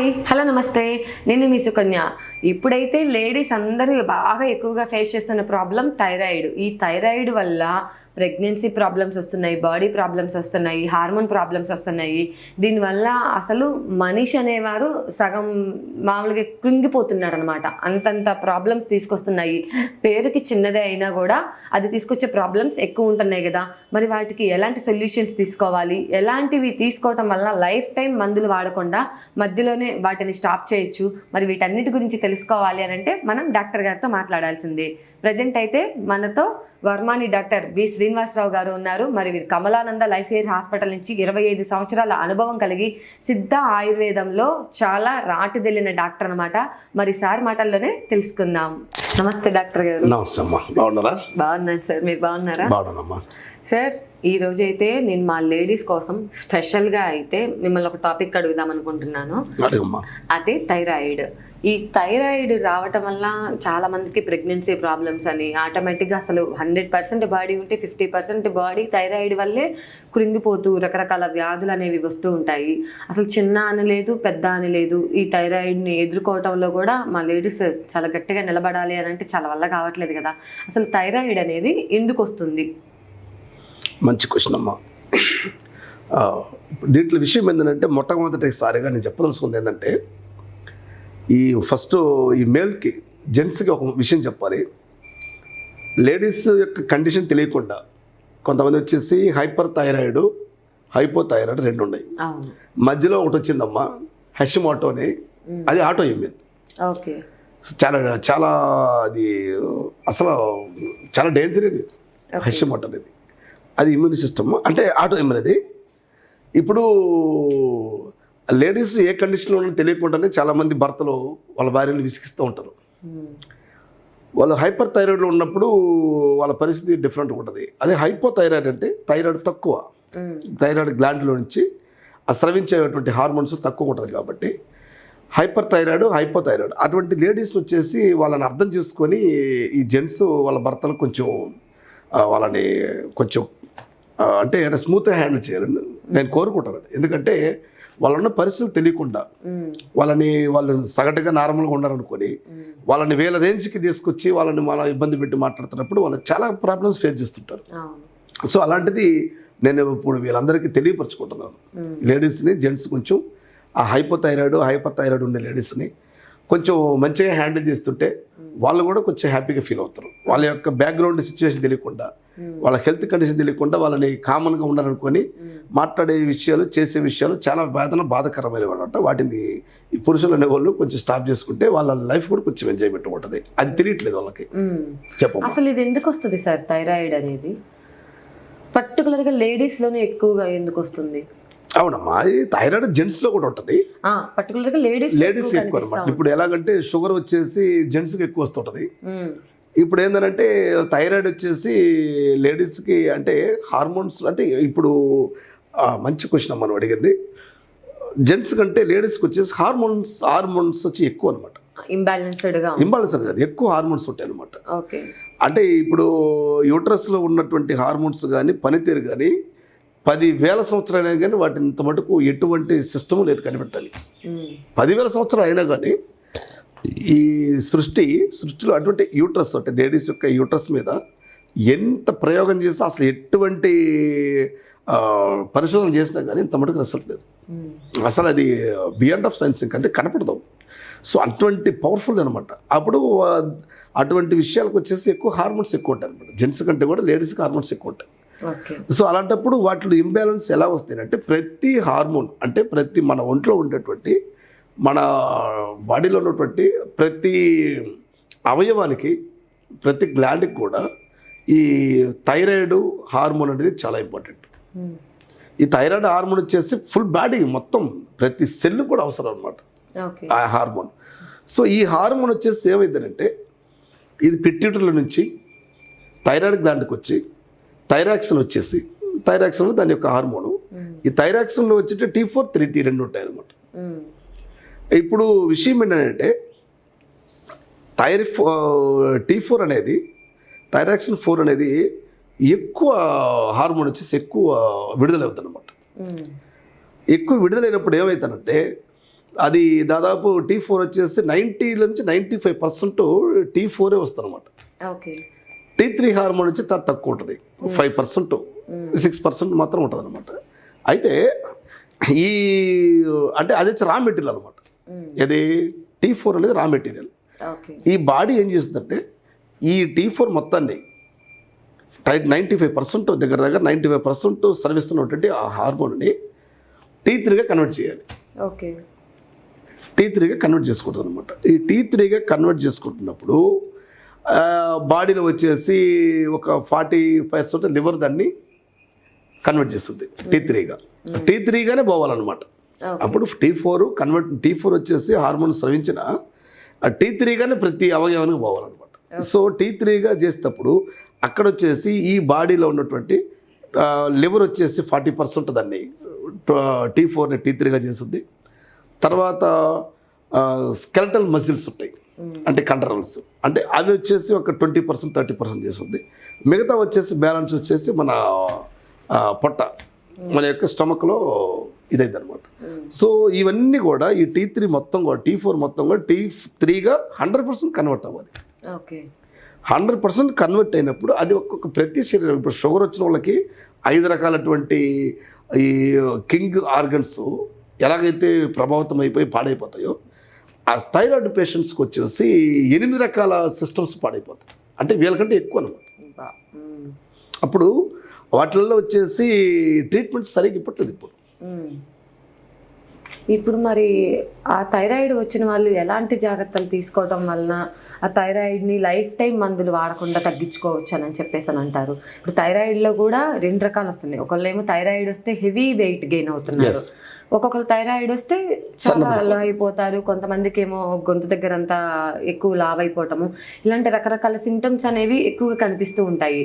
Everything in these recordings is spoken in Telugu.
హాయ్ హలో నమస్తే నేను మీ సుకన్య. ఇప్పుడైతే లేడీస్ అందరూ బాగా ఎక్కువగా ఫేస్ చేస్తున్న ప్రాబ్లం థైరాయిడ్ ఈ థైరాయిడ్ వల్ల ప్రెగ్నెన్సీ ప్రాబ్లమ్స్ వస్తున్నాయి బాడీ ప్రాబ్లమ్స్ వస్తున్నాయి హార్మోన్ ప్రాబ్లమ్స్ వస్తున్నాయి. దీనివల్ల అసలు మనిషి అనేవారు సగం మామూలుగా కృంగిపోతున్నారు అనమాట అంతంత ప్రాబ్లమ్స్ తీసుకొస్తున్నాయి. పేరుకి చిన్నదే అయినా కూడా అది తీసుకొచ్చే ప్రాబ్లమ్స్ ఎక్కువ ఉంటున్నాయి కదా. మరి వాటికి ఎలాంటి సొల్యూషన్స్ తీసుకోవాలి? ఎలాంటివి తీసుకోవటం వల్ల లైఫ్ టైం మందులు వాడకుండా మధ్యలోనే వాటిని స్టాప్ చేయొచ్చు? మరి వీటన్నిటి గురించి తెలుసుకోవాలి అని అంటే మనం డాక్టర్ గారితో మాట్లాడాల్సిందే. ప్రజెంట్ అయితే మనతో వర్మాని డాక్టర్ వి శ్రీనివాసరావు గారు ఉన్నారు. మరి వీరు కమలానంద లైఫ్ ఇయర్ హాస్పిటల్ నుంచి ఇరవై ఐదు సంవత్సరాల అనుభవం కలిగి సిద్ధ ఆయుర్వేదంలో చాలా రాటుదెల్లిన డాక్టర్ అన్నమాట. మరి సార్ మాటల్లోనే తెలుసుకుందాం. నమస్తే డాక్టర్ గారు. నమస్తే అమ్మా. బాగున్నారా? బాగున్నాను సార్. మీరు బాగున్నారా? సార్ ఈ రోజు అయితే నేను మా లేడీస్ కోసం స్పెషల్గా అయితే మిమ్మల్ని ఒక టాపిక్ అడుగుదాం అనుకుంటున్నాను. అదే థైరాయిడ్. ఈ థైరాయిడ్ రావటం వల్ల చాలా మందికి ప్రెగ్నెన్సీ ప్రాబ్లమ్స్ అని ఆటోమేటిక్గా అసలు హండ్రెడ్ పర్సెంట్ బాడీ ఉంటే ఫిఫ్టీ పర్సెంట్ బాడీ థైరాయిడ్ వల్లే కృంగిపోతూ రకరకాల వ్యాధులు అనేవి వస్తూ ఉంటాయి. అసలు చిన్న అని లేదు పెద్ద అని లేదు ఈ థైరాయిడ్ని ఎదుర్కోవటంలో కూడా మా లేడీస్ చాలా గట్టిగా నిలబడాలి అని అంటే చాలా వల్ల కావట్లేదు కదా. అసలు థైరాయిడ్ అనేది ఎందుకు వస్తుంది? మంచి క్వశ్చన్ అమ్మా. దీంట్లో విషయం ఏంటంటే మొట్టమొదటిసారిగా నేను చెప్పదలుచుకుంది ఏంటంటే ఈ ఫస్ట్ ఈ మేల్కి జెంట్స్కి ఒక విషయం చెప్పాలి. లేడీస్ యొక్క కండిషన్ తెలియకుండా కొంతమంది వచ్చేసి హైపర్ థైరాయిడ్ హైపో థైరాయిడ్ రెండు ఉన్నాయి. మధ్యలో ఒకటి వచ్చిందమ్మా హెషిమోటో అని అది ఆటో ఇమ్యూన్. ఓకే. చాలా చాలా అది అసలు చాలా డేంజర్ ఇది. హెషమోట్ అనేది. అది ఇమ్యూన్ సిస్టమ్ అంటే ఆటో ఇమ్యూన్ అది. ఇప్పుడు లేడీస్ ఏ కండిషన్లో ఉన్నారో తెలియకుండానే చాలామంది భర్తలు వాళ్ళ భార్యలు విసిగిస్తూ ఉంటారు. వాళ్ళు హైపర్ థైరాయిడ్లో ఉన్నప్పుడు వాళ్ళ పరిస్థితి డిఫరెంట్గా ఉంటుంది. అదే హైపో థైరాయిడ్ అంటే థైరాయిడ్ తక్కువ. థైరాయిడ్ గ్లాండ్లో నుంచి ఆ స్రవించేటువంటి హార్మోన్స్ తక్కువ ఉంటుంది కాబట్టి హైపర్ థైరాయిడ్ హైపో థైరాయిడ్ అటువంటి లేడీస్ వచ్చేసి వాళ్ళని అర్థం చేసుకొని ఈ జెంట్స్ వాళ్ళ భర్తలు కొంచెం వాళ్ళని కొంచెం అంటే స్మూత్గా హ్యాండిల్ చేయాలని నేను కోరుకుంటాను ఎందుకంటే వాళ్ళన్న పరిస్థితులు తెలియకుండా వాళ్ళని వాళ్ళు సగటుగా నార్మల్గా ఉన్నారనుకొని వాళ్ళని వేల రేంజ్కి తీసుకొచ్చి వాళ్ళని మన ఇబ్బంది పెట్టి మాట్లాడుతున్నప్పుడు వాళ్ళు చాలా ప్రాబ్లమ్స్ ఫేస్ చేస్తుంటారు. సో అలాంటిది నేను ఇప్పుడు వీళ్ళందరికీ తెలియపరచుకుంటున్నాను. లేడీస్ని జెంట్స్ కొంచెం ఆ హైపోథైరాయిడ్ హైపర్ థైరాయిడ్ ఉండే లేడీస్ని కొంచెం మంచిగా హ్యాండిల్ చేస్తుంటే వాళ్ళు కూడా కొంచెం హ్యాపీగా ఫీల్ అవుతారు. వాళ్ళ యొక్క బ్యాక్గ్రౌండ్ సిచ్యువేషన్ తెలియకుండా వాళ్ళ హెల్త్ కండిషన్ తెలియకుండా వాళ్ళని కామన్గా ఉండాలనుకొని మాట్లాడే విషయాలు చేసే విషయాలు చాలా బాధన బాధకరమైనవి అనమాట వాటిని ఈ పురుషులు అనేవాళ్ళు కొంచెం స్టాప్ చేసుకుంటే వాళ్ళ లైఫ్ కూడా కొంచెం ఎంజాయ్మెంట్ ఉంటుంది. అది తెలియట్లేదు వాళ్ళకి. మ్మ్. అసలు ఇది ఎందుకు వస్తుంది సార్ థైరాయిడ్ అనేది? పర్టికులర్గా లేడీస్లోనే ఎక్కువగా ఎందుకు వస్తుంది? అవునమ్మా ఈ థైరాయిడ్ జెంట్స్లో కూడా ఉంటుంది. పర్టికులర్గా లేడీస్ లేడీస్ ఎక్కువ అనమాట ఇప్పుడు ఎలాగంటే షుగర్ వచ్చేసి జెంట్స్కి ఎక్కువ వస్తుంటుంది. ఇప్పుడు ఏంటంటే థైరాయిడ్ వచ్చేసి లేడీస్కి అంటే హార్మోన్స్ అంటే ఇప్పుడు మంచి క్వశ్చన్ అమ్మ నువ్వు అడిగింది. జెంట్స్ కంటే లేడీస్కి వచ్చేసి హార్మోన్స్ హార్మోన్స్ వచ్చి ఎక్కువ అనమాట ఇంబ్యాలెన్స్డ్గా ఇంబాలెన్స్ కాదు ఎక్కువ హార్మోన్స్ ఉంటాయి అనమాట అంటే ఇప్పుడు యూట్రస్లో ఉన్నటువంటి హార్మోన్స్ కానీ పనితీరు కానీ పది వేల సంవత్సరాలు కానీ వాటిని ఇంత మటుకు ఎటువంటి సిస్టమ్ లేదు కనిపెట్టాలి. పదివేల సంవత్సరాలు అయినా కానీ ఈ సృష్టి సృష్టిలో అటువంటి యూట్రస్ అంటే లేడీస్ యొక్క యూట్రస్ మీద ఎంత ప్రయోగం చేసినా అసలు ఎటువంటి పరిశోధన చేసినా కానీ ఇంత మటుకు రిజల్ట్ లేదు. అసలు అది బియాండ్ ఆఫ్ సైన్స్ ఇంకంతే కనపడదు. సో అటువంటి పవర్ఫుల్ అనమాట అప్పుడు అటువంటి విషయాలకు వచ్చేసి ఎక్కువ హార్మోన్స్ ఎక్కువ ఉంటాయి అనమాట జెంట్స్ కంటే కూడా లేడీస్కి హార్మోన్స్ ఎక్కువ ఉంటాయి. సో అలాంటప్పుడు వాటిలో ఇంబ్యాలెన్స్ ఎలా వస్తాయి అంటే ప్రతి హార్మోన్ అంటే ప్రతి మన ఒంట్లో ఉండేటువంటి మన బాడీలో ఉన్నటువంటి ప్రతి అవయవానికి ప్రతి గ్లాండ్కి కూడా ఈ థైరాయిడ్ హార్మోన్ అనేది చాలా ఇంపార్టెంట్ ఈ థైరాయిడ్ హార్మోన్ వచ్చేసి ఫుల్ బాడీ మొత్తం ప్రతి సెల్ కూడా అవసరం అనమాట ఆ హార్మోన్ సో ఈ హార్మోన్ వచ్చేసి ఏమైందంటే ఇది పిట్యూటర్ల నుంచి థైరాయిడ్ గ్లాండ్కి వచ్చి థైరాక్సిన్ వచ్చేసి థైరాక్సిన్ దాని యొక్క హార్మోను. ఈ థైరాక్సిన్లో వచ్చి టీ ఫోర్ త్రీ టీ రెండు ఉంటాయి అనమాట ఇప్పుడు విషయం ఏంటంటే థైరి టీ ఫోర్ అనేది థైరాక్సిన్ ఫోర్ అనేది ఎక్కువ హార్మోన్ వచ్చేసి ఎక్కువ విడుదల అవుతుంది అనమాట ఎక్కువ విడుదలైనప్పుడు ఏమవుతానంటే అది దాదాపు టీ ఫోర్ వచ్చేసి నైంటీ నుంచి నైంటీ ఫైవ్ పర్సెంట్ టీ ఫోరే వస్తుంది అనమాట ఓకే. టీ త్రీ హార్మోన్ వచ్చి త- తక్కువ ఉంటుంది. ఫైవ్ పర్సెంట్ సిక్స్ పర్సెంట్ మాత్రం ఉంటుంది అనమాట అయితే ఈ అంటే అది వచ్చి రా మెటీరియల్ అనమాట ఇది టీ ఫోర్ అనేది రా మెటీరియల్ ఈ బాడీ ఏం చేస్తుందంటే ఈ టీ ఫోర్ మొత్తాన్ని టైట్ నైంటీ ఫైవ్ పర్సెంట్ దగ్గర దగ్గర నైంటీ ఫైవ్ పర్సెంట్ సర్విస్తున్నటువంటి ఆ హార్మోన్ని టీ త్రీగా కన్వర్ట్ చేయాలి. ఓకే టీ త్రీగా కన్వర్ట్ చేసుకుంటుంది అనమాట ఈ టీ త్రీగా కన్వర్ట్ చేసుకుంటున్నప్పుడు బాడీలో వచ్చేసి ఒక ఫార్టీ పర్సెంట్ లివర్ దాన్ని కన్వర్ట్ చేస్తుంది. టీ త్రీగా టీ త్రీగానే పోవాలన్నమాట. అప్పుడు T four convert T four వచ్చేసి హార్మోన్ స్రవించిన ఆ టీ త్రీగానే ప్రతి అవయవానికి పోవాలన్నమాట. సో టీ త్రీగా చేసేటప్పుడు అక్కడ వచ్చేసి ఈ బాడీలో ఉన్నటువంటి లివర్ వచ్చేసి ఫార్టీ పర్సెంట్ దాన్ని టీ ఫోర్ని టీ త్రీగా చేస్తుంది. తర్వాత స్కెల్టల్ మజిల్స్ ఉంటాయి. అంటే కండరల్స్ అంటే అవి వచ్చేసి ఒక ట్వంటీ పర్సెంట్ థర్టీ పర్సెంట్ చేస్తుంది. మిగతా వచ్చేసి బ్యాలెన్స్ వచ్చేసి మన పొట్ట. మన యొక్క స్టమక్లో ఇదైంది అనమాట సో ఇవన్నీ కూడా ఈ టీ త్రీ మొత్తం కూడా టీ ఫోర్ మొత్తం కూడా టీ త్రీగా హండ్రెడ్ పర్సెంట్ కన్వర్ట్ అవ్వాలి. ఓకే. హండ్రెడ్ పర్సెంట్ కన్వర్ట్ అయినప్పుడు అది ఒక్కొక్క ప్రతి శరీరం ఇప్పుడు షుగర్ వచ్చిన వాళ్ళకి ఐదు రకాలటువంటి ఈ కింగ్ ఆర్గన్స్ ఎలాగైతే ప్రభావితం అయిపోయి పాడైపోతాయో ఆ థైరాయిడ్ పేషెంట్స్కి వచ్చేసి ఎనిమిది రకాల సిస్టమ్స్ పాడైపోతాయి అంటే వీళ్ళకంటే ఎక్కువ అనమాట. అప్పుడు వాటిల్లో వచ్చేసి ట్రీట్మెంట్ సరిగ్గా ఇప్పట్లేదు ఇప్పుడు. ఇప్పుడు మరి ఆ థైరాయిడ్ వచ్చిన వాళ్ళు ఎలాంటి జాగ్రత్తలు తీసుకోవడం వలన ఆ థైరాయిడ్ని లైఫ్ టైం మందులు వాడకుండా తగ్గించుకోవచ్చు అని చెప్పేసి అని అంటారు ఇప్పుడు థైరాయిడ్లో కూడా రెండు రకాలు వస్తున్నాయి ఒకళ్ళేమో థైరాయిడ్ వస్తే హెవీ వెయిట్ గెయిన్ అవుతున్నారు. ఒక్కొక్కరు థైరాయిడ్ వస్తే చాలా లావ్ అయిపోతారు. కొంతమందికి ఏమో గొంతు దగ్గర అంతా ఎక్కువ లావ్ అయిపోవటము ఇలాంటి రకరకాల సిమ్టమ్స్ అనేవి ఎక్కువగా కనిపిస్తూ ఉంటాయి.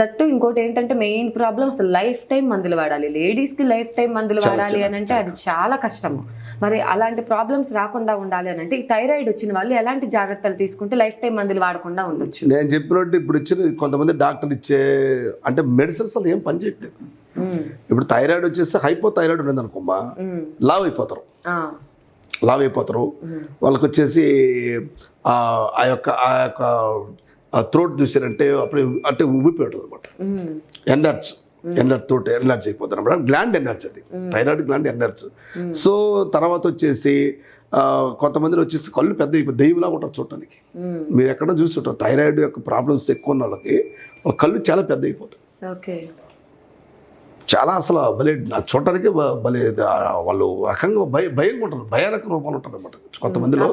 దట్టు ఇంకోటి ఏంటంటే మెయిన్ ప్రాబ్లం అసలు లైఫ్ టైం మందులు వాడాలి. లేడీస్కి లైఫ్ టైం మందులు వాడాలి అని అంటే అది చాలా కష్టము. మరి అలాంటి ప్రాబ్లమ్స్ రాకుండా ఉండాలి అని అంటే ఈ థైరాయిడ్ వచ్చిన వాళ్ళు ఎలాంటి జాగ్రత్తలు తీసుకుంటే లైఫ్ టైం మందులు వాడకుండా ఉండొచ్చు? నేను చెప్పినట్టు ఇప్పుడు ఇచ్చిన కొంతమంది డాక్టర్లు ఇచ్చే అంటే మెడిసిన్స్ ఏం పనిచేయట్లేదు. ఇప్పుడు థైరాయిడ్ వచ్చేసి హైపో థైరాయిడ్ ఉన్నది అనుకోమా లావ్ అయిపోతారు లావ్ అయిపోతారు వాళ్ళకి వచ్చేసి ఆ యొక్క ఆ యొక్క థ్రోట్ చూసారంటే అప్పుడు అంటే ఉబ్బిపోయాడు అనమాట ఎనర్జ్ ఎనర్జ్ తోటి ఎనర్జ్ అయిపోతారు అనమాట. గ్లాండ్ ఎనర్జ్ అది. థైరాయిడ్ గ్లాండ్ ఎనర్జ్ సో తర్వాత వచ్చేసి కొంతమందిలో వచ్చేసి కళ్ళు పెద్ద దెయ్యంలాగా ఉంటారు చూడటానికి. మీరు ఎక్కడ చూస్తుంటారు థైరాయిడ్ యొక్క ప్రాబ్లమ్స్ ఎక్కువ ఉన్న వాళ్ళకి వాళ్ళ కళ్ళు చాలా పెద్ద అయిపోతాయి. చాలా అసలు భలే నాకు చూడటానికి భలే వాళ్ళు రకంగా భయ భయంగా ఉంటారు భయానక రూపాలు ఉంటారు అనమాట కొంతమందిలో.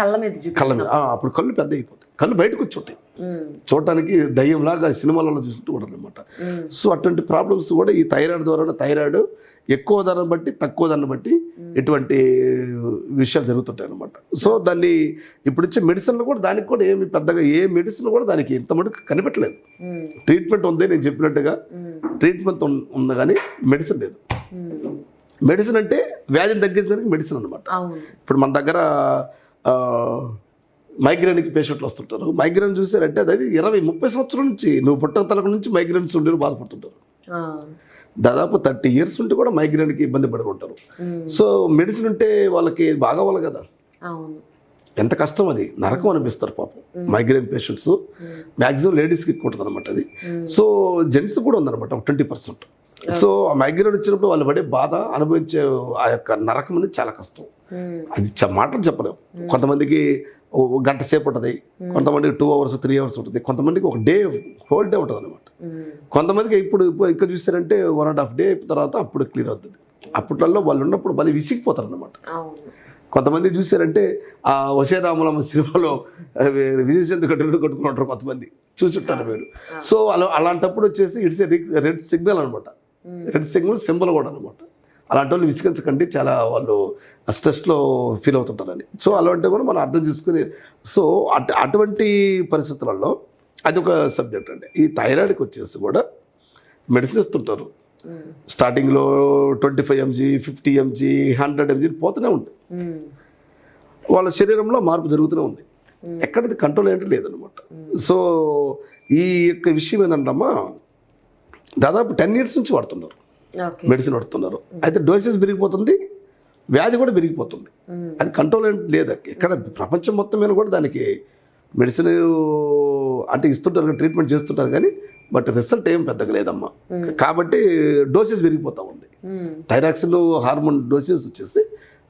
కళ్ళ మీద కళ్ళ అప్పుడు కళ్ళు పెద్ద అయిపోతాయి. కళ్ళు బయటకు వచ్చి ఉంటాయి చూడటానికి దయ్యంలాగా సినిమాలలో చూస్తుంటూ ఉంటారు అనమాట సో అటువంటి ప్రాబ్లమ్స్ కూడా ఈ థైరాయిడ్ ద్వారా థైరాయిడ్ ఎక్కువ ధరను బట్టి తక్కువ ధరను బట్టి ఇటువంటి విషయాలు జరుగుతుంటాయి అనమాట సో దాన్ని ఇప్పుడు ఇచ్చే మెడిసిన్లు కూడా దానికి కూడా ఏమి పెద్దగా ఏ మెడిసిన్ కూడా దానికి ఇంత మటుకు కనిపెట్టలేదు. ట్రీట్మెంట్ ఉంది నేను చెప్పినట్టుగా. ట్రీట్మెంట్ ఉంది కానీ మెడిసిన్ లేదు. మెడిసిన్ అంటే వ్యాధిని తగ్గించడానికి మెడిసిన్ అనమాట ఇప్పుడు మన దగ్గర మైగ్రేన్కి పేషెంట్లు వస్తుంటారు. మైగ్రేన్ చూసారంటే అది ఇరవై ముప్పై సంవత్సరాల నుంచి నువ్వు పుట్టక తలకు నుంచి మైగ్రేన్స్ ఉండి బాధపడుతుంటారు. దాదాపు థర్టీ ఇయర్స్ ఉంటే కూడా మైగ్రేన్కి ఇబ్బంది పడుకుంటారు. ఉమ్, సో మెడిసిన్ ఉంటే వాళ్ళకి బాగా వాళ్ళు కదా. ఎంత కష్టం అది? నరకం అనిపిస్తారు పాపం. మైగ్రేన్ పేషెంట్స్ మ్యాక్సిమం లేడీస్కి ఎక్కువ ఉంటుంది అనమాట అది. సో జెంట్స్ కూడా ఉందన్నమాట ఒక ట్వంటీ పర్సెంట్ సో ఆ మైగ్రేన్ వచ్చినప్పుడు వాళ్ళు పడే బాధ అనుభవించే ఆ యొక్క నరకం అనేది చాలా కష్టం. అది మాటలు చెప్పలేము కొంతమందికి ఓ గంట సేపు ఉంటుంది. కొంతమందికి టూ అవర్స్ త్రీ అవర్స్ ఉంటుంది. కొంతమందికి ఒక డే హోల్ డే ఉంటుంది అనమాట కొంతమందికి ఇప్పుడు ఇక్కడ చూసారంటే వన్ అండ్ హాఫ్ డే తర్వాత అప్పుడు క్లియర్ అవుతుంది. అప్పట్లో వాళ్ళు ఉన్నప్పుడు మళ్ళీ విసిగిపోతారు అనమాట కొంతమంది చూసారంటే ఆ వసే రామలమ్మ సినిమాలో అవి విజయ్ చంద్ర కట్టుకుని కొట్టుకుంటారు కొంతమంది. చూసుంటారు మీరు. సో అలా అలాంటప్పుడు వచ్చేసి ఇట్స్ రెడ్ సిగ్నల్ అనమాట రెడ్ సిగ్నల్ సింబల్ కూడా అనమాట అలాంటి వాళ్ళు విసిగించకండి చాలా వాళ్ళు స్ట్రెస్లో ఫీల్ అవుతుంటారని. సో అలాంటి కూడా మనం అర్థం చేసుకుని సో అటు అటువంటి పరిస్థితులలో అది ఒక సబ్జెక్ట్ అండి. ఈ థైరాయిడ్కి వచ్చేసి కూడా మెడిసిన్ ఇస్తుంటారు. స్టార్టింగ్లో twenty five MG fifty MG hundred MG పోతూనే ఉంటుంది ఉమ్, వాళ్ళ శరీరంలో మార్పు జరుగుతూనే ఉంది. ఎక్కడిది కంట్రోల్ ఏంటి లేదనమాట సో ఈ యొక్క విషయం ఏంటంటమ్మా దాదాపు టెన్ ఇయర్స్ నుంచి వాడుతున్నారు. మెడిసిన్ వాడుతున్నారు. అయితే డోసెస్ పెరిగిపోతుంది వ్యాధి కూడా పెరిగిపోతుంది. అది కంట్రోల్ లేదు. ఇక్కడ ప్రపంచం మొత్తం మీద కూడా దానికి మెడిసిన్ అంటే ఇస్తుంటారు ట్రీట్మెంట్ చేస్తుంటారు కానీ బట్ రిజల్ట్ ఏం పెద్దగా లేదమ్మా. కాబట్టి డోసెస్ పెరిగిపోతూ ఉంది. మ్మ్. థైరాక్సిన్ హార్మోన్ డోసెస్ వచ్చేసి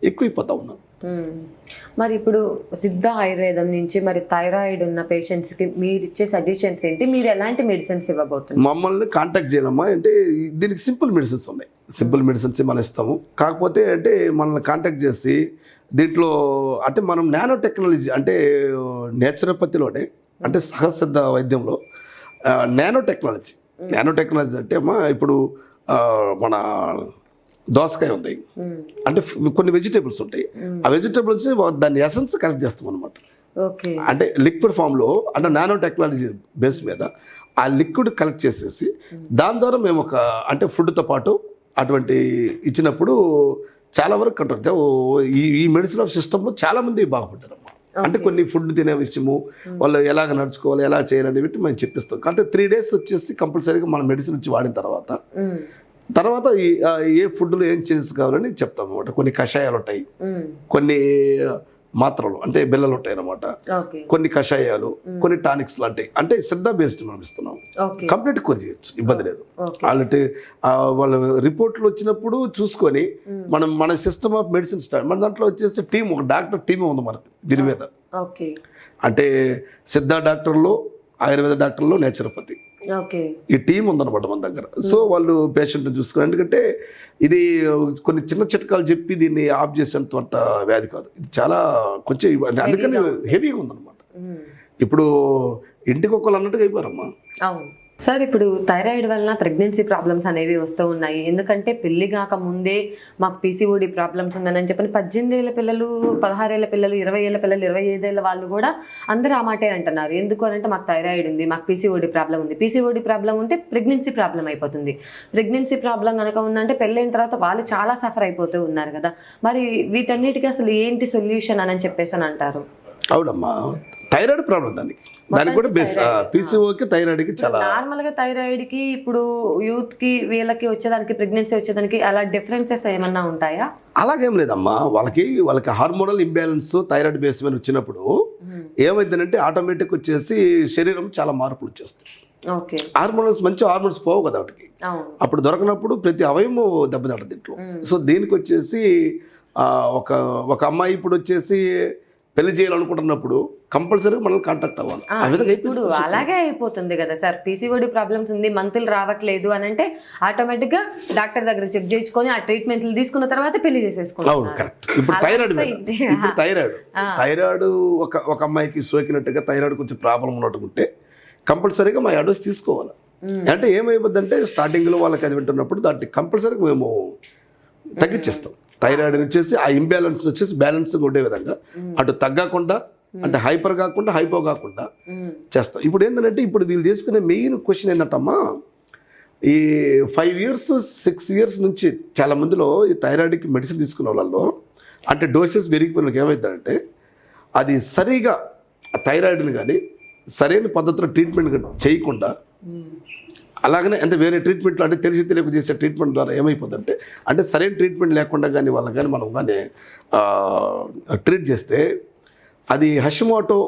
ఎక్కువైపోతూ ఉన్నాం. మరి ఇప్పుడు సిద్ధ ఆయుర్వేదం నుంచి మరి థైరాయిడ్ ఉన్న పేషెంట్స్కి మీరు ఇచ్చే సజెషన్స్ ఏంటి? మీరు ఎలాంటి మెడిసిన్స్ ఇవ్వబోతున్నారు? మమ్మల్ని కాంటాక్ట్ చేయాలమ్మా అంటే దీనికి సింపుల్ మెడిసిన్స్ ఉన్నాయి. సింపుల్ మెడిసిన్స్ మనం ఇస్తాము. కాకపోతే అంటే మనల్ని కాంటాక్ట్ చేసి దీంట్లో అంటే మనం నానో టెక్నాలజీ అంటే నేచురోపతిలోనే అంటే సహసిద్ధ వైద్యంలో నానో టెక్నాలజీ నానో టెక్నాలజీ అంటే అమ్మా ఇప్పుడు మన దోసకాయ ఉంది మ్మ్. అంటే కొన్ని వెజిటేబుల్స్ ఉంటాయి. ఆ వెజిటేబుల్స్ దాని ఎసెన్స్ కలెక్ట్ చేస్తాం అనమాట అంటే లిక్విడ్ ఫామ్లో అంటే నానో టెక్నాలజీ బేస్ మీద ఆ లిక్విడ్ కలెక్ట్ చేసేసి దాని ద్వారా మేము ఒక అంటే ఫుడ్తో పాటు అటువంటి ఇచ్చినప్పుడు చాలా వరకు కంట్రోల్ ఈ ఈ మెడిసిన్ ఆఫ్ సిస్టంలో చాలా మంది బాగుపడ్డారమ్మా. అంటే కొన్ని ఫుడ్ తినే విషయము వాళ్ళు ఎలాగ నడుచుకోవాలి ఎలా చేయాలని పెట్టి మేము చెప్పిస్తాం. అంటే త్రీ డేస్ వచ్చేసి కంపల్సరీగా మన మెడిసిన్ వచ్చి వాడిన తర్వాత. తర్వాత ఏ ఫుడ్లో ఏం చేంజెస్ కావాలని చెప్తాం అనమాట కొన్ని కషాయాలు ఉంటాయి. కొన్ని మాత్రలు అంటే బిల్లలు ఉంటాయి అన్నమాట కొన్ని కషాయాలు కొన్ని టానిక్స్ లాంటివి అంటే సిద్ధ బేస్డ్ మనం ఇస్తున్నాం. కంప్లీట్ కోర్ చేయొచ్చు ఇబ్బంది లేదు. ఆ, వాళ్ళ రిపోర్ట్లు వచ్చినప్పుడు చూసుకొని మనం మన సిస్టమ్ ఆఫ్ మెడిసిన్ స్టార్ట్ మన దాంట్లో వచ్చేసి టీం ఒక డాక్టర్ టీమే ఉంది మనకి దీని మీద. అంటే సిద్ధ డాక్టర్లు ఆయుర్వేద డాక్టర్లు నేచురోపతి. ఈ టీం ఉందన్నమాట మన దగ్గర. సో వాళ్ళు పేషెంట్ని చూసుకుని ఎందుకంటే ఇది కొన్ని చిన్న చిట్కాలు చెప్పి దీన్ని ఆఫ్ చేసేంత వ్యాధి కాదు. ఇది చాలా కొంచెం అందుకని హెవీగా ఉందన్నమాట. ఇప్పుడు ఇంటికి ఒకళ్ళు అన్నట్టుగా అయిపోయారమ్మా. సార్ ఇప్పుడు థైరాయిడ్ వలన ప్రెగ్నెన్సీ ప్రాబ్లమ్స్ అనేవి వస్తూ ఉన్నాయి. ఎందుకంటే పెళ్ళి కాక ముందే మాకు పీసీఓడి ప్రాబ్లమ్స్ ఉందని చెప్పని పద్దెనిమిది ఏళ్ళ పిల్లలు పదహారేళ్ళ పిల్లలు ఇరవై ఏళ్ళ పిల్లలు ఇరవై ఐదేళ్ళ వాళ్ళు కూడా అందరూ ఆ మాటే అంటున్నారు. ఎందుకు అని అంటే మాకు థైరాయిడ్ ఉంది మాకు పీసీఓడి ప్రాబ్లం ఉంది. పీసీఓడి ప్రాబ్లం ఉంటే ప్రెగ్నెన్సీ ప్రాబ్లం అయిపోతుంది. ప్రెగ్నెన్సీ ప్రాబ్లం కనుక ఉందంటే పెళ్ళైన తర్వాత వాళ్ళు చాలా సఫర్ అయిపోతూ ఉన్నారు కదా. మరి వీటన్నిటికీ అసలు ఏంటి సొల్యూషన్ అని చెప్పేసి అని అంటారు? అవునమ్మా. థైరాయిడ్ ప్రాబ్లం దానికి. దానికి కూడా బేస్ పీసీఓకి థైరాయిడ్కి చాలా నార్మల్గా థైరాయిడ్కి ఇప్పుడు యూత్కి వీళ్ళకి వచ్చేదానికి ప్రెగ్నెన్సీ వచ్చేదానికి అలా డిఫరెన్సెస్ ఏమన్నా ఉంటాయా? అలాగేం లేదమ్మా. వాళ్ళకి వాళ్ళకి హార్మోనల్ ఇంబ్యాలెన్స్ థైరాయిడ్ బేస్ మీద వచ్చినప్పుడు ఏమైందంటే ఆటోమేటిక్ వచ్చేసి శరీరం చాలా మార్పులు వచ్చేస్తాయి. ఓకే. హార్మోనల్స్ మంచి హార్మోన్స్ పోవు కదా వాటికి. అప్పుడు దొరకనప్పుడు ప్రతి అవయము దెబ్బతింటది దీంట్లో సో దీనికి వచ్చేసి ఆ, ఒక ఒక అమ్మాయి ఇప్పుడు వచ్చేసి పెళ్ళి చేయాలనుకుంటున్నప్పుడు కంపల్సరీగా మనల్ని కాంటాక్ట్ అవ్వాలి. ఆ, ఆ విధంగా ఇప్పుడు అలాగే అయిపోతుంది కదా సార్. పీసీఓడి ప్రాబ్లమ్స్ ఉంది మంతులు రావట్లేదు అని అంటే ఆటోమేటిక్గా డాక్టర్ దగ్గర చెక్ చేయించుకొని ఆ ట్రీట్మెంట్లు తీసుకున్న తర్వాత పెళ్ళి అవును చేసేసుకుంటున్నారు కరెక్ట్ ఇప్పుడు థైరాయిడ్. ఇప్పుడు థైరాయిడ్. థైరాయిడ్ ఒక ఒక అమ్మాయికి సోకినట్టుగా థైరాయిడ్ కొంచెం ప్రాబ్లం ఉన్నట్టుకుంటే కంపల్సరీగా మా అడ్రస్ తీసుకోవాలి. అంటే ఏమైపోద్దంటే స్టార్టింగ్లో వాళ్ళకి అది వింటున్నప్పుడు దాన్ని కంపల్సరీగా మేము తగ్గించేస్తాం. థైరాయిడ్ వచ్చేసి ఆ ఇంబ్యాలెన్స్ వచ్చేసి బ్యాలెన్స్గా ఉండే విధంగా అటు తగ్గకుండా అంటే హైపర్ కాకుండా హైపో కాకుండా. చేస్తాం ఇప్పుడు ఏంటంటే ఇప్పుడు వీళ్ళు తీసుకునే మెయిన్ క్వశ్చన్ ఏంటంటమ్మా ఈ ఫైవ్ ఇయర్స్ సిక్స్ ఇయర్స్ నుంచి చాలా మందిలో ఈ థైరాయిడ్కి మెడిసిన్ తీసుకున్న వాళ్ళలో అంటే డోసెస్ పెరిగిపోయిన ఏమవుతుందంటే అది సరిగా థైరాయిడ్ని కానీ సరైన పద్ధతిలో ట్రీట్మెంట్ చేయకుండా. అలాగనే అంటే వేరే ట్రీట్మెంట్లో అంటే తెలిసి తెలియక చేసే ట్రీట్మెంట్ ద్వారా ఏమైపోతుందంటే అంటే సరైన ట్రీట్మెంట్ లేకుండా కానీ వాళ్ళకి కానీ మనం కానీ ట్రీట్ చేస్తే అది హషిమోటో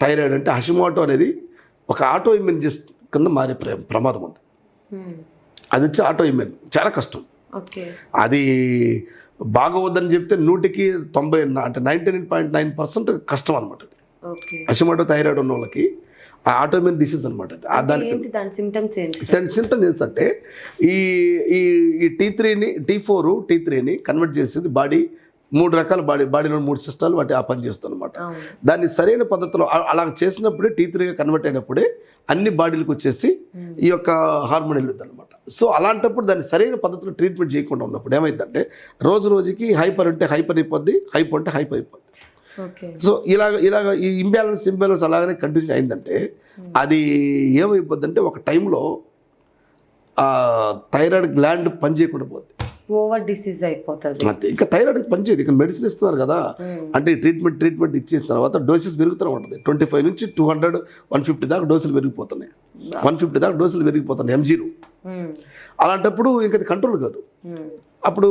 థైరాయిడ్ అంటే హషిమోటో అనేది ఒక ఆటో ఇమ్యూన్ కింద మారే ప్ర ప్రమాదం ఉంది. మ్మ్. అది వచ్చి ఆటో ఇమ్యూన్ చాలా కష్టం. అది బాగోవద్దని చెప్తే నూటికి తొంభై అంటే ninety nine point nine percent కష్టం అనమాట ఓకే. హషిమోటో థైరాయిడ్ ఉన్న వాళ్ళకి ఆటోమిన్ డిసీజ్ అనమాట దాని సిమ్టమ్స్ ఏంటంటే ఈ ఈ ఈ టీ త్రీని టీ ఫోర్ టీ త్రీని కన్వర్ట్ చేసేది బాడీ మూడు రకాల బాడీ బాడీలో మూడు సిస్టాలు వాటి ఆ పని చేస్తుంది అనమాట దాన్ని సరైన పద్ధతిలో అలా చేసినప్పుడే టీ త్రీగా కన్వర్ట్ అయినప్పుడే అన్ని బాడీలకు వచ్చేసి ఈ యొక్క హార్మోన్ వెళ్ళుద్ది అనమాట సో అలాంటప్పుడు దాన్ని సరైన పద్ధతిలో ట్రీట్మెంట్ చేయకుండా ఉన్నప్పుడు ఏమైందంటే రోజు రోజుకి హైపర్ అంటే హైపర్ అయిపోద్ది హైపో అంటే హైపర్ అయిపోద్ది. సో ఇలాగ ఇలాగ ఈ ఇంబ్యాలెన్స్ ఇంబ్యాలెన్స్ అలాగనే కంటిన్యూ అయిందంటే అది ఏమైపోద్ది అంటే ఒక టైంలో థైరాయిడ్ గ్లాండ్ పనిచేయకుండా పోద్ది. ఓవర్ డిసీజ్ అయిపోతుంది. అంతే. ఇంకా థైరాయిడ్ పనిచేయదు. ఇక మెడిసిన్ ఇస్తున్నారు కదా. అంటే ఈ ట్రీట్మెంట్ ట్రీట్మెంట్ ఇచ్చేసిన తర్వాత డోసెస్ పెరుగుతూనే ఉంటుంది. ట్వంటీ ఫైవ్ నుంచి టూ హండ్రెడ్ వన్ ఫిఫ్టీ దాకా డోసులు పెరిగిపోతున్నాయి. వన్ ఫిఫ్టీ దాకా డోసులు పెరిగిపోతున్నాయి ఎంజీలు మ్మ్. అలాంటప్పుడు ఇంక కంట్రోల్ కాదు. అప్పుడు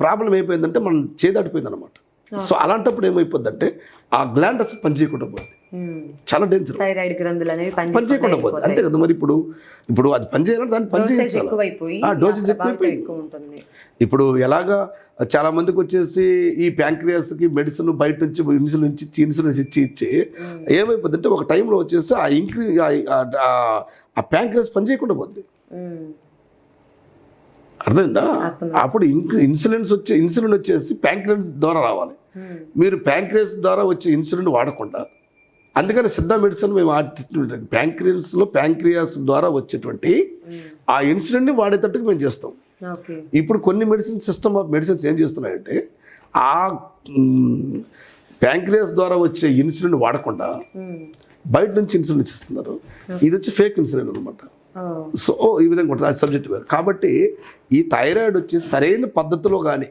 ప్రాబ్లం అయిపోయిందంటే మనం చేదాటిపోయింది అనమాట సో అలాంటప్పుడు ఏమైపోద్దంటే ఆ గ్లాండ్ అసలు పనిచేయకుండా పోతుంది చాలా డేంజర్ థైరాయిడ్ గ్రంథులు అనేవి పని పనిచేయకుండా పోతుంది అంతే కదా మరి ఇప్పుడు? ఇప్పుడు అది పనిచేయాలంటే దాన్ని పనిచేయాలి ఎక్కువైపోయి. ఉంటుంది. ఇప్పుడు ఎలాగా చాలా మందికి వచ్చేసి ఈ ప్యాంక్రియాస్కి మెడిసిన్ బయట నుంచి ఇన్సులిన్ ఇచ్చి ఇన్సులిన్స్ ఇచ్చి ఇచ్చి ఏమైపోతుందంటే ఒక టైంలో వచ్చేసి ఆ ఇంక్రీ ఆ ప్యాంక్రియాస్ పనిచేయకుండా ఉమ్. అర్థమైందా. అప్పుడు ఇంక్ ఇన్సులిన్స్ వచ్చే ఇన్సులిన్ వచ్చేసి ప్యాంక్రియాస్ ద్వారా రావాలి ఉమ్. మీరు ప్యాంక్రియాస్ ద్వారా వచ్చే ఇన్సులిన్ వాడకుండా అందుకని సిద్ధ మెడిసిన్ మేము ప్యాంక్రియాస్లో ప్యాంక్రియాస్ ద్వారా వచ్చేటువంటి ఆ ఇన్సులిన్ని వాడేటట్టుగా మేము చేస్తాం ఇప్పుడు కొన్ని మెడిసిన్ సిస్టమ్ ఆఫ్ మెడిసిన్స్ ఏం చేస్తున్నాయంటే ఆ ప్యాంక్రియాస్ ద్వారా వచ్చే ఇన్సులిన్ వాడకుండా ఉమ్. బయట నుంచి ఇన్సులిన్ ఇస్తున్నారు ఇది వచ్చి ఫేక్ ఇన్సులిన్ అనమాట. సో ఈ విధంగా ఉంటుంది. అది సబ్జెక్ట్ వేరు. కాబట్టి ఈ థైరాయిడ్ వచ్చి సరైన పద్ధతిలో కానీ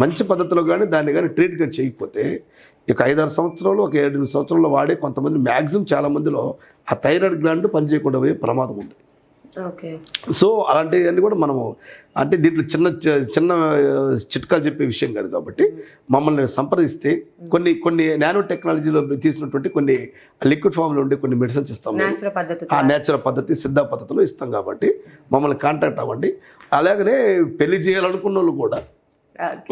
మంచి పద్ధతిలో కానీ దాన్ని కానీ ట్రీట్మెంట్ చేయకపోతే ఇక ఐదారు సంవత్సరాలు ఒక ఏడు సంవత్సరాలు వాడే కొంతమంది మ్యాక్సిమం చాలా మందిలో ఆ థైరాయిడ్ గ్లాండ్ పనిచేయకుండా పోయే ప్రమాదం ఉంది సో అలాంటివన్నీ కూడా మనము అంటే దీంట్లో చిన్న చిన్న చిట్కాలు చెప్పే విషయం కాదు కాబట్టి మమ్మల్ని సంప్రదిస్తే కొన్ని కొన్ని నానో టెక్నాలజీలో తీసినటువంటి కొన్ని లిక్విడ్ ఫామ్లో ఉండే కొన్ని మెడిసిన్స్ ఇస్తాము. నేచురల్ పద్ధతి ఆ నేచురల్ పద్ధతి సిద్ధ పద్ధతిలో ఇస్తాం కాబట్టి మమ్మల్ని కాంటాక్ట్ అవ్వండి. అలాగనే పెళ్ళి చేయాలనుకున్న వాళ్ళు కూడా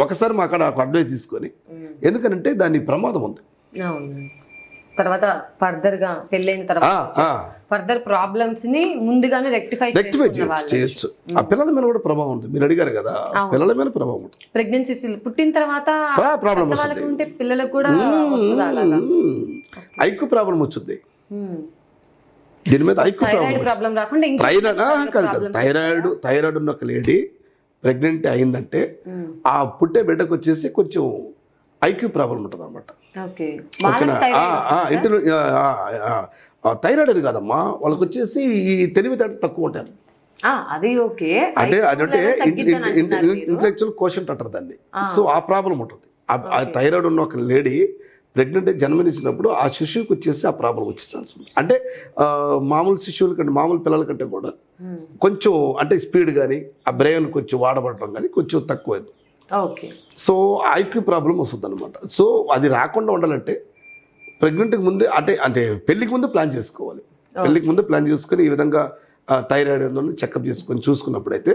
ఒకసారి మా అక్కడ అడ్వైస్ తీసుకొని ఉమ్. ఎందుకంటే దాని ప్రమాదం ఉంది. అవును. తర్వాత ఫర్దర్గా పెళ్ళైన తర్వాత ఫర్దర్ ప్రాబ్లమ్స్ని ముందుగానే రెక్టిఫై రెక్టిఫై చేయొచ్చు ఆ పిల్లల మీద కూడా ప్రభావం ఉంటుంది. మీరు అడిగారు కదా పిల్లల మీద ప్రభావం ఉంటుంది. ప్రెగ్నెన్సీస్ పుట్టిన తర్వాత ప్రాబ్లం ఉంటే పిల్లలకు కూడా ఐక్యూ ప్రాబ్లం వచ్చింది. దీని మీద IQ problem thyroid thyroid thyroid ఉన్న ఒక లేడీ ప్రెగ్నెంట్ అయిందంటే. ఆ పుట్టే బిడ్డకు వచ్చేసి కొంచెం ఐక్యూ ప్రాబ్లం ఉంటుంది అనమాట థైరాయిడ్ ఆ, ఇంటి థైరాయిడ్ అని కాదమ్మా. వాళ్ళకి వచ్చేసి ఈ తెలివితేటలు తక్కువ ఉంటారు. అది ఓకే. అంటే అదంటే. ఇంటలెక్చువల్ కోషన్ అంటారు దాన్ని. సో ఆ ప్రాబ్లం ఉంటుంది. ఆ- థైరాయిడ్ ఉన్న ఒక లేడీ ప్రెగ్నెంట్ జన్మనిచ్చినప్పుడు ఆ శిశువుకి వచ్చేసి ఆ ప్రాబ్లం వచ్చే ఛాన్స్ ఉంది. అంటే మామూలు శిశువుల కంటే మామూలు పిల్లల కంటే కూడా. కొంచెం అంటే స్పీడ్ కానీ ఆ బ్రెయిన్ కొంచెం వాడబడటం కానీ కొంచెం తక్కువ ఓకే సో ఐక్యూ ప్రాబ్లం వస్తుంది అనమాట సో అది రాకుండా ఉండాలంటే ప్రెగ్నెంట్కి ముందే అంటే అంటే పెళ్ళికి ముందు ప్లాన్ చేసుకోవాలి. పెళ్ళికి ముందు ప్లాన్ చేసుకొని ఈ విధంగా థైరాయిడ్ చెకప్ చేసుకొని చూసుకున్నప్పుడైతే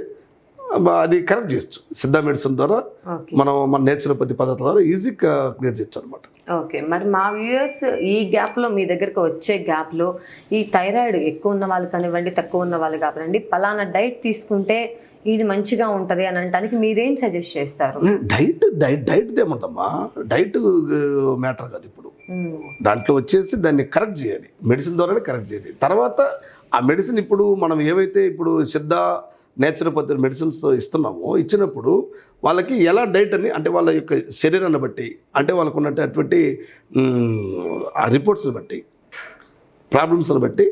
అది కరెక్ట్ చేయొచ్చు. సిద్ధ మెడిసిన్ ద్వారా ఓకే. మనం మన నేచురోపతి పద్ధతి ద్వారా ఈజీగా క్లియర్ చేయొచ్చు అనమాట ఓకే. మరి మా వ్యూయర్స్ ఈ గ్యాప్లో మీ దగ్గరకు వచ్చే గ్యాప్లో ఈ థైరాయిడ్ ఎక్కువ ఉన్న వాళ్ళు కానివ్వండి తక్కువ ఉన్న వాళ్ళు కానివ్వండి పలానా డైట్ తీసుకుంటే ఇది మంచిగా ఉంటది అని అనడానికి మీరేం సజెస్ట్ చేస్తారు? డైట్ డైట్ డైట్ ఏమంటమ్మా డైట్ మ్యాటర్ కాదు ఇప్పుడు. దాంట్లో వచ్చేసి దాన్ని కరెక్ట్ చేయాలి. మెడిసిన్ ద్వారానే కరెక్ట్ చేయాలి. తర్వాత ఆ మెడిసిన్ ఇప్పుడు మనం ఏవైతే ఇప్పుడు సిద్ధ నేచురోపతి మెడిసిన్స్ ఇస్తున్నామో ఇచ్చినప్పుడు వాళ్ళకి ఎలా డైట్ అని అంటే వాళ్ళ యొక్క శరీరాన్ని బట్టి అంటే వాళ్ళకు ఉన్నటువంటి ఆ రిపోర్ట్స్ని బట్టి ప్రాబ్లమ్స్ని బట్టి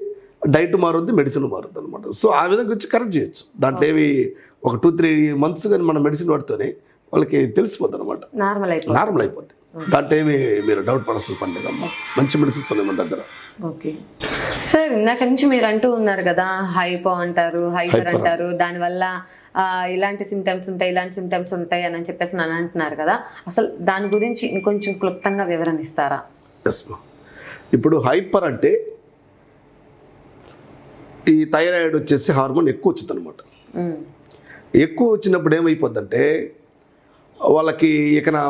డైట్ మారుద్ది మెడిసిన్ మారుద్ది అనమాట సో ఆ విధంగా వచ్చి కరెక్ట్ చేయొచ్చు. దాంట్లో ఏవి ఒక టూ త్రీ మంత్స్ కానీ మన మెడిసిన్ వాడితేనే వాళ్ళకి తెలిసిపోద్ది అనమాట నార్మల్ అయిపోతుంది నార్మల్ అయిపోద్ది. దాంట్లో ఏమి మీరు డౌట్ పడాల్సిన పని లేదమ్మా మంచి మెడిసిన్స్ ఉన్నాయి మన దగ్గర. ఓకే. సార్ ఇందాక నుంచి మీరు అంటూ ఉన్నారు కదా హైపో అంటారు హైపర్ అంటారు. దానివల్ల ఇలాంటి సిమ్టమ్స్ ఉంటాయి ఇలాంటి సిమ్టమ్స్ ఉంటాయి అని చెప్పేసి నన్ను అంటున్నారు కదా. అసలు దాని గురించి ఇంకొంచెం క్లుప్తంగా వివరణ ఇస్తారా? ఇప్పుడు హైపర్ అంటే ఈ థైరాయిడ్ వచ్చేసి హార్మోన్ ఎక్కువ వచ్చింది అనమాట. ఎక్కువ వచ్చినప్పుడు ఏమైపోద్దంటే వాళ్ళకి ఇక నా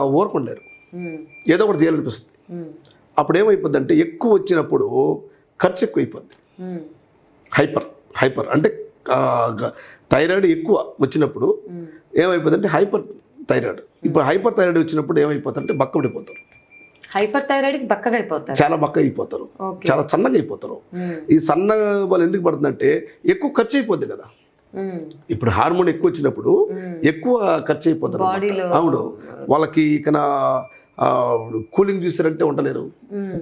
ఉమ్. ఏదో ఒకటి చేయాలనిపిస్తుంది. అప్పుడు ఏమైపోద్దంటే ఎక్కువ వచ్చినప్పుడు ఖర్చు ఎక్కువ అయిపోద్ది ఉమ్. హైపర్ హైపర్ అంటే థైరాయిడ్ ఎక్కువ వచ్చినప్పుడు. ఏమైపోతుందంటే హైపర్ థైరాయిడ్ ఇప్పుడు హైపర్ థైరాయిడ్ వచ్చినప్పుడు ఏమైపోతుందంటే బక్క పడిపోతారు హైపర్ థైరాయిడ్ బక్కగా అయిపోతారు. చాలా బక్క అయిపోతారు. చాలా సన్నగా అయిపోతారు. ఈ సన్న వాళ్ళు ఎందుకు పడుతుందంటే ఎక్కువ ఖర్చు అయిపోద్ది కదా. ఇప్పుడు హార్మోన్ ఎక్కువ వచ్చినప్పుడు. ఎక్కువ ఖర్చు అయిపోతుంది బాడీలో. అవును. వాళ్ళకి ఇక కూలింగ్ చూసారంటే ఉండలేరు.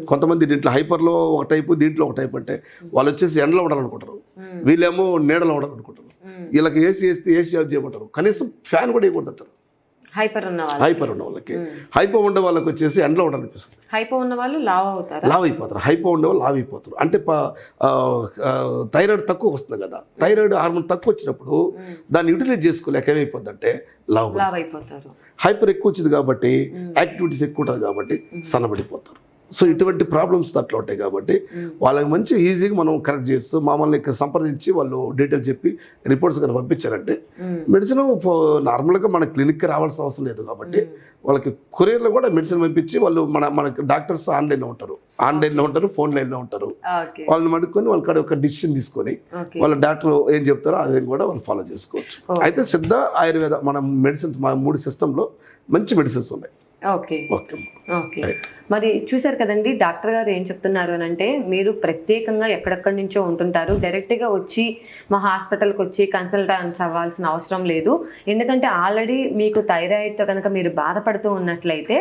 కొంతమంది దీంట్లో హైపర్లో ఒక టైపు దీంట్లో ఒక టైప్ అంటే వాళ్ళు వచ్చేసి ఎండలో ఉండాలనుకుంటారు. వీళ్ళేమో నీడలో ఉండాలనుకుంటారు. వీళ్ళకి ఏసీ వేస్తే ఏసీ ఆఫ్ చేయమంటారు. కనీసం ఫ్యాన్ కూడా వేయకూడదు అంటారు హైపర్ ఉన్న వాళ్ళు హైపర్ ఉన్న వాళ్ళకి. హైపో ఉండే వాళ్ళకి వచ్చేసి ఎండలో ఉండాలనిపిస్తుంది హైపో ఉన్న వాళ్ళు లావ్ అవుతారా? లావ్ అయిపోతారు. హైపో ఉండే వాళ్ళు లావ్ అయిపోతారు. అంటే థైరాయిడ్ తక్కువ వస్తుంది కదా. థైరాయిడ్ హార్మోన్ తక్కువ వచ్చినప్పుడు దాన్ని యూటిలైజ్ చేసుకోలేక ఏమైపోద్ది అంటే లావ్ లావ్ అయిపోతారు. హైపర్ ఎక్కువ వచ్చింది కాబట్టి యాక్టివిటీస్ ఎక్కువ ఉంటుంది కాబట్టి సన్నబడిపోతారు. సో ఇటువంటి ప్రాబ్లమ్స్ అట్లా ఉంటాయి కాబట్టి వాళ్ళకి మంచి ఈజీగా మనం కరెక్ట్ చేస్తూ మమ్మల్ని సంప్రదించి వాళ్ళు డీటెయిల్స్ చెప్పి రిపోర్ట్స్ కనుక పంపించారంటే మెడిసిన్ నార్మల్గా మన క్లినిక్కి రావాల్సిన అవసరం లేదు కాబట్టి వాళ్ళకి కొరియర్లో కూడా మెడిసిన్ పంపించి వాళ్ళు మన మనకి డాక్టర్స్ ఆన్లైన్లో ఉంటారు. ఆన్లైన్లో ఉంటారు ఫోన్ లైన్లో ఉంటారు. వాళ్ళని మడుకొని వాళ్ళ ఒక డిసిషన్ తీసుకొని వాళ్ళ డాక్టర్ ఏం చెప్తారో అదే కూడా వాళ్ళు ఫాలో చేసుకోవచ్చు. అయితే సిద్ధ ఆయుర్వేద మన మెడిసిన్స్ మా మూడు సిస్టంలో మంచి మెడిసిన్స్ ఉన్నాయి. ఓకే. ఓకే. ఓకే. మరి చూశారు కదండి డాక్టర్ గారు ఏం చెప్తున్నారు అని అంటే మీరు ప్రత్యేకంగా ఎక్కడెక్కడి నుంచో ఉంటుంటారు డైరెక్ట్గా వచ్చి మా హాస్పిటల్కి వచ్చి కన్సల్టెన్స్ అవ్వాల్సిన అవసరం లేదు. ఎందుకంటే ఆల్రెడీ మీకు థైరాయిడ్తో కనుక మీరు బాధపడుతూ ఉన్నట్లయితే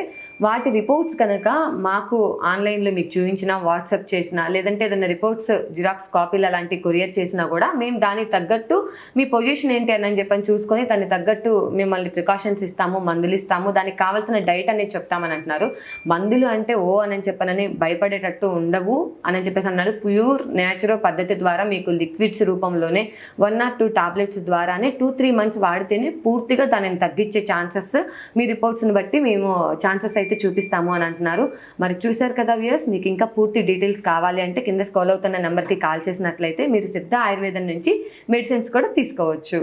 వాటి రిపోర్ట్స్ కనుక మాకు ఆన్లైన్లో మీకు చూపించినా వాట్సాప్ చేసినా లేదంటే ఏదైనా రిపోర్ట్స్ జిరాక్స్ కాపీలు అలాంటి కొరియర్ చేసినా కూడా మేము దానికి తగ్గట్టు మీ పొజిషన్ ఏంటి అని చెప్పని చూసుకొని దానికి తగ్గట్టు మిమ్మల్ని ప్రికాషన్స్ ఇస్తాము మందులు ఇస్తాము దానికి కావాల్సిన డైట్ అనేది చెప్తామని అంటున్నారు. మందులు అంటే ఓ అని చెప్పనని భయపడేటట్టు ఉండవు అని చెప్పేసి అన్నారు ప్యూర్ నేచురల్ పద్ధతి ద్వారా మీకు లిక్విడ్స్ రూపంలోనే వన్ ఆర్ టూ టాబ్లెట్స్ ద్వారానే టూ త్రీ మంత్స్ వాడితేనే పూర్తిగా దానిని తగ్గించే ఛాన్సెస్ మీ రిపోర్ట్స్ని బట్టి మేము ఛాన్సెస్ అయితే చూపిస్తాము అని అంటున్నారు. మరి చూశారు కదా వ్యూయర్స్ మీకు ఇంకా పూర్తి డీటెయిల్స్ కావాలి అంటే కింద స్కాల్ అవుతున్న నెంబర్కి కాల్ చేసినట్లయితే మీరు సిద్ధ ఆయుర్వేదం నుంచి మెడిసిన్స్ కూడా తీసుకోవచ్చు.